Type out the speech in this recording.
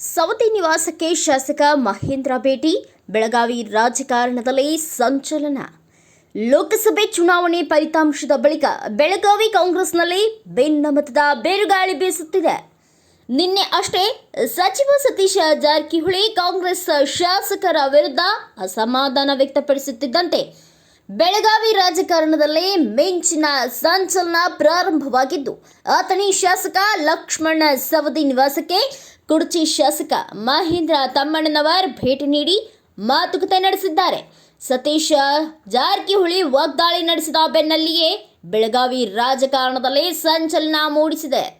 ಸವತಿ ನಿವಾಸಕ್ಕೆ ಶಾಸಕ ಮಹೇಂದ್ರ ಭೇಟಿ, ಬೆಳಗಾವಿ ರಾಜಕಾರಣದಲ್ಲಿ ಸಂಚಲನ. ಲೋಕಸಭೆ ಚುನಾವಣೆ ಫಲಿತಾಂಶದ ಬಳಿಕ ಬೆಳಗಾವಿ ಕಾಂಗ್ರೆಸ್ನಲ್ಲಿ ಭಿನ್ನಮತದ ಬೇರುಗಾಳಿ ಬೀಸುತ್ತಿದೆ. ನಿನ್ನೆ ಅಷ್ಟೇ ಸಚಿವ ಸತೀಶ ಜಾರಕಿಹೊಳಿ ಕಾಂಗ್ರೆಸ್ ಶಾಸಕರ ವಿರುದ್ಧ ಅಸಮಾಧಾನ ವ್ಯಕ್ತಪಡಿಸುತ್ತಿದ್ದಂತೆ ಬೆಳಗಾವಿ ರಾಜಕಾರಣದಲ್ಲಿ ಮಿಂಚಿನ ಸಂಚಲನ ಪ್ರಾರಂಭವಾಗಿದ್ದು, ಆತನಿ ಶಾಸಕ ಲಕ್ಷ್ಮಣ ಸವದಿ ನಿವಾಸಕ್ಕೆ ಕುಡ್ಚಿ ಶಾಸಕ ಮಹೇಂದ್ರ ತಮ್ಮಣ್ಣನವರ್ ಭೇಟಿ ನೀಡಿ ಮಾತುಕತೆ ನಡೆಸಿದ್ದಾರೆ. ಸತೀಶ ಜಾರಕಿಹೊಳಿ ವಾಗ್ದಾಳಿ ನಡೆಸಿದ ಬೆನ್ನಲ್ಲಿಯೇ ಬೆಳಗಾವಿ ರಾಜಕಾರಣದಲ್ಲಿ ಸಂಚಲನ ಮೂಡಿಸಿದೆ.